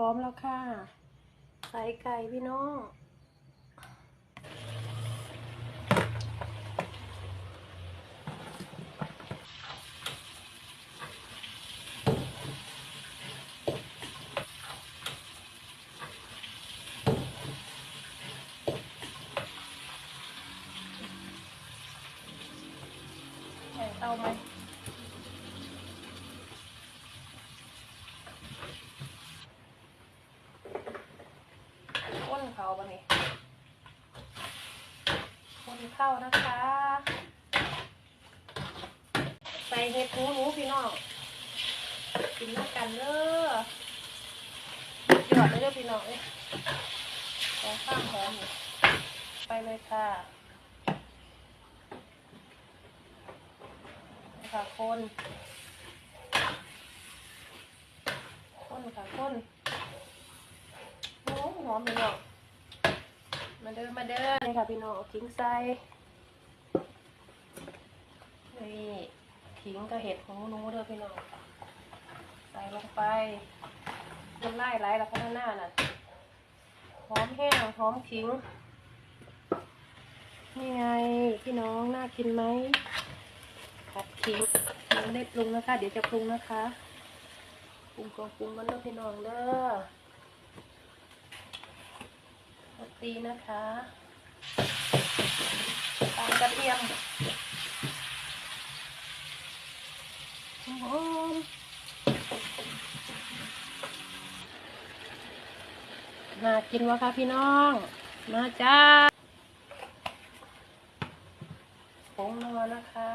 ร้อมแล้วค่ะใส่ไก่พี่น้อง ใส่เต้าไหม ข้นเขาปะนี่ข้น เข้านะคะ ใส่เห็ดหูหนูพี่น้องกินด้วยกันเด้อหยอดเลยเด้อพี่น้องเอ้ยของข้างหอมไปเลยค่ะค่ะคนคนค่ะคนหอมหอมพี่น้อง มาเด้อมาเด้อนี่ค่ะพี่น้องเอาขิงใส่นี่ขิงกับเห็ดหูหนูเด้อพี่น้องใส่ลงไปน้ำลายไหลแล้วข้างหน้าน่ะหอมแห้งหอมขิงนี่ไงพี่น้องน่ากินไหมผัดขิงยังไม่ได้ปรุงนะคะ เดี๋ยวจะปรุงนะคะปรุงกองปรุงมันเด้อพี่น้องเด้อ รสดีนะคะตามกระเทียมหอมมากินวะคะพี่น้อง มาจ้าผงนัวนะคะ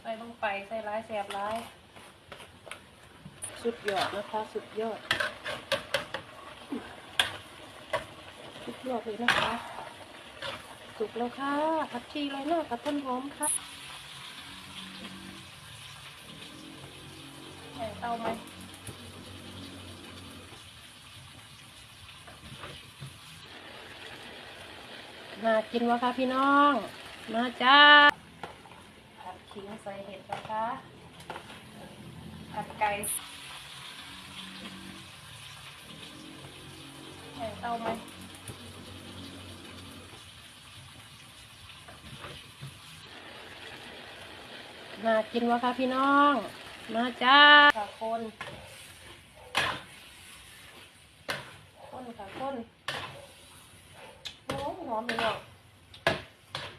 ใส่ลงไปใส่ร้ายแสบร้าย สุดยอดนะคะ สุดยอด สุดเลยนะคะ สุกแล้วค่ะผักชีไรเนาะกับต้นหอมค่ะใส่เตาไหมมากินวะคะพี่น้อง มาจ้าผัดขิงใส่เห็ดนะคะผัดไก่ใส่เต้าไหม มากินวะคะพี่น้อง มาจ้าค่ะคนคนค่ะคนหอมหอมพี่น้อง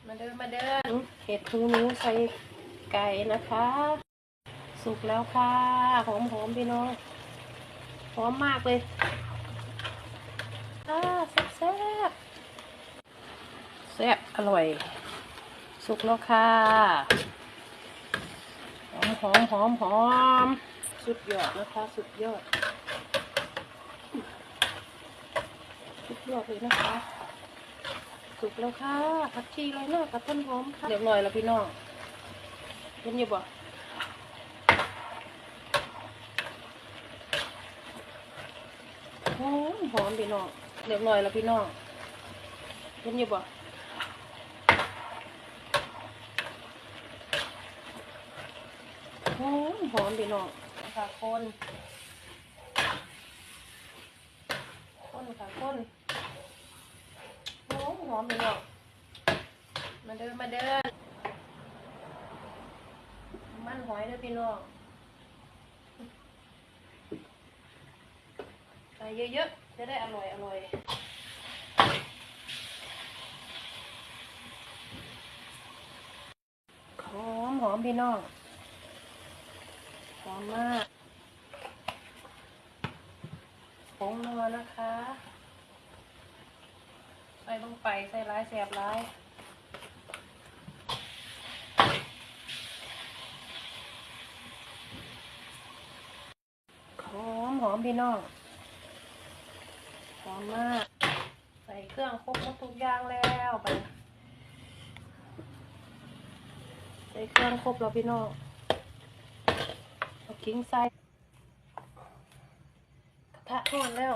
มาเดินมาเดินเห็ดหูหนูใส่ไก่นะคะ สุกแล้วค่ะ หอมหอมพี่น้องหอมมากเลยอ่าแซ่บแซ่บแซ่บอร่อย สุกแล้วค่ะ หอมหอมหอมสุดยอดนะคะสุดยอด สุดยอดเลยนะคะสุกแล้วค่ะผักชีไรเนาะกับต้นหอมค่ะเรียบร้อยแล้วพี่น้องเห็นอยู่บ่หอมหอมพี่น้องเรียบร้อยแล้วพี่น้องเห็นอยู่บ่ หอมหอมพี่น้องค่ะคนคนค่ะคนหอมหอมพี่น้องมาเดินมาเดินมันหอยเด้อพี่น้องใส่เยอะๆจะได้อร่อยอร่อยหอมหอมพี่น้อง อมมากผงนัวนะคะใส่ลงไปใส่ร้ายแสบร้ายหอมหอมพี่น้องหอมมาก ใส่เครื่องครบมดทุกอย่างแล้วไปใส่เครื่องครบแล้วพี่น้อง กิ้งใส่กระทะร้อนแล้ว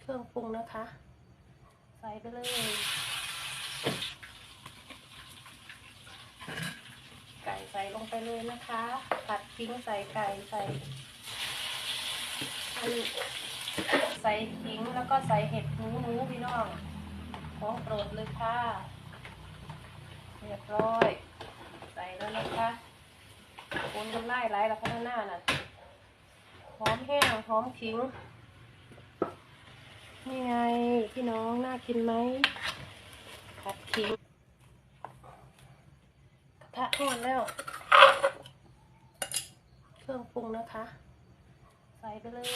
เครื่องปรุงนะคะ ใส่ไปเลยไก่ใส่ลงไปเลยนะคะ ผัดทิ้งใส่ไก่ใส่ใส่ขิงแล้วก็ใส่เห็ดหนูหนูพี่น้องของโปรดเลยค่ะเรียบร้อย ใส่แล้วนะคะ คนกันไล่ไล่แล้วข้างหน้าน่ะหอมแห้งหอมขิง นี่ไงพี่น้องน่ากินไหมผัดขิงกระทะร้อนแล้ว เครื่องปรุงนะคะ ใส่ไปเลย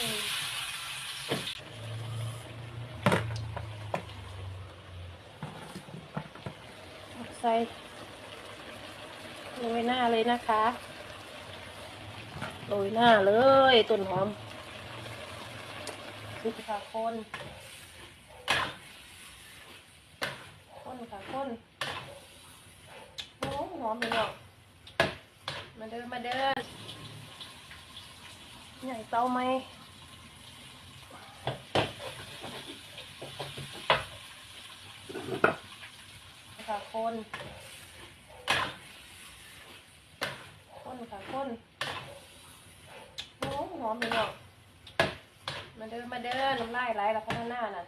ใส่โรยหน้าเลยนะคะ โรยหน้าเลยต้นหอมคือค่ะคนคนค่ะคนหอมหอมเลยเนาะมาเดินมาเดินใหญ่เตาไหมค่ะคนคนค่ะคน มหอมเลยเนาะมาเดินมาเดินน้ำลายไหลแล้วข้างหน้าน่ะ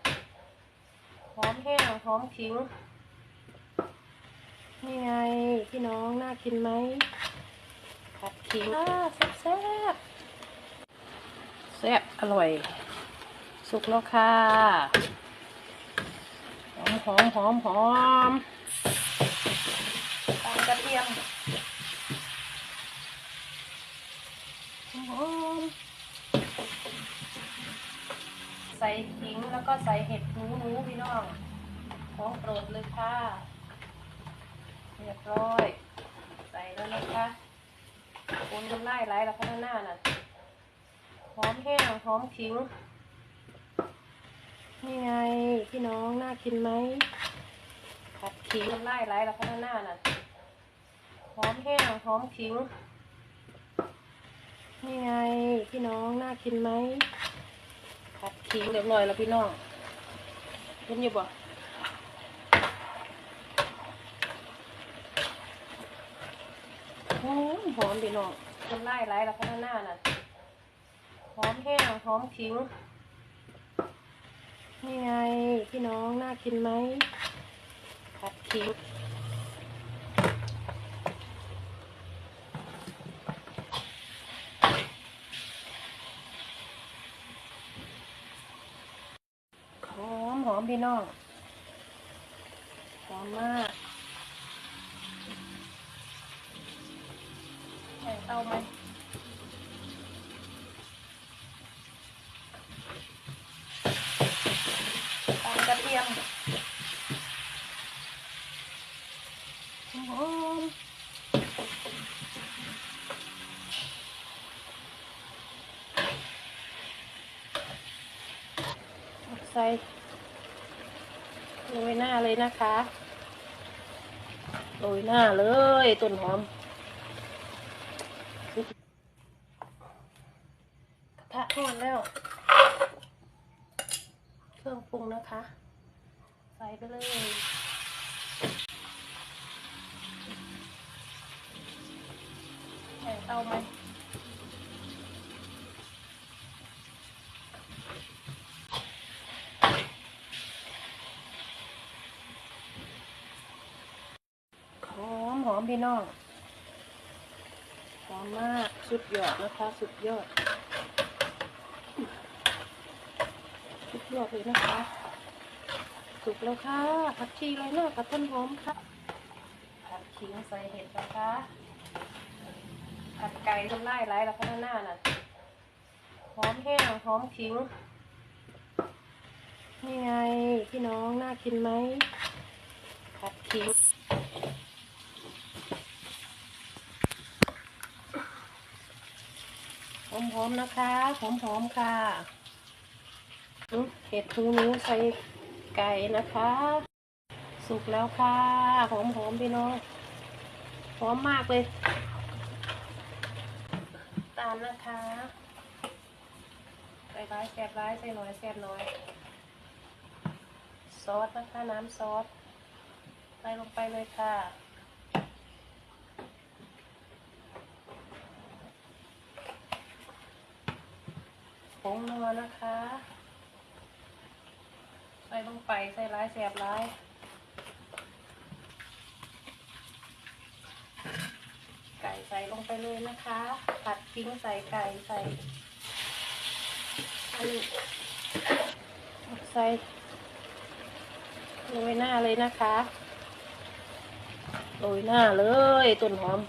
หอมแห้งหอมขิง นี่ไงพี่น้องน่ากินไหมผัดขิงอ่าแซ่บแซ่บแซ่บอร่อย สุกแล้วค่ะหอมหอมหอมหอมตามกระเทียมหอม ใส่ขิงแล้วก็ใส่เห็ดหนูหนูพี่น้อง ของโปรดเลยค่ะ เรียบร้อย ใส่แล้วนะคะคนกันไล่ไล่แล้วข้างหน้าน่ะหอมแห้งหอมขิง นี่ไงพี่น้องน่ากินไหมผัดขิงไล่ไล่แล้วข้างหน้าน่ะหอมแห้งหอมขิง นี่ไงพี่น้องน่ากินไหม ผัดขิงเรียบร้อยแล้วพี่น้องเห็นอยู่บ่หอมหอมพี่น้องคนไล่ไล่แล้วข้างหน้าน่ะหอมแห้งหอมขิงนี่ไงพี่น้องน่ากินไหมผัดขิง หอมหอมพี่ น้องหอมมากใส่เต้าไหมตามกระเทียมหอมใส่ โรยหน้าเลยนะคะโรยหน้าเลยต้นหอมกระทะร้อนแล้ว เครื่องปรุงนะคะ ใส่ไปเลยใส่เตาไหมห อมหอมพี่น้องหอมมากสุดยอดนะคะสุดยอด สุดยอดเลยนะคะสุกแล้วค่ะผักชีเลยเนาะกับต้นหอมค่ะผัดขิงใส่เห็ดนะคะผัดไก่ต้นไล่ไล่แล้วข้างหน้าน่ะหอมแห้งหอมขิงนี่ไงพี่น้องน่ากินไหมผัดขิง ห อมๆนะคะหอมๆค่ะเห็ดหูหนูใส่ไก่นะคะ สุกแล้วค่ะหอมๆพี่น้องหอมมากเลย ตามนะคะใส่ร้ายแสบร้ายใส่น้อยแสบน้อย ซอสนะคะน้ำซอสใส่ลงไปเลยค่ะ งนัวนะคะใส่ลงไปใส่ร้ายแสบร้ายไก่ใส่ลงไปเลยนะคะ ผัดทิ้งใส่ไก่ใส่อันนี้ใส่โรยหน้าเลยนะคะโรยหน้าเลยต้นหอม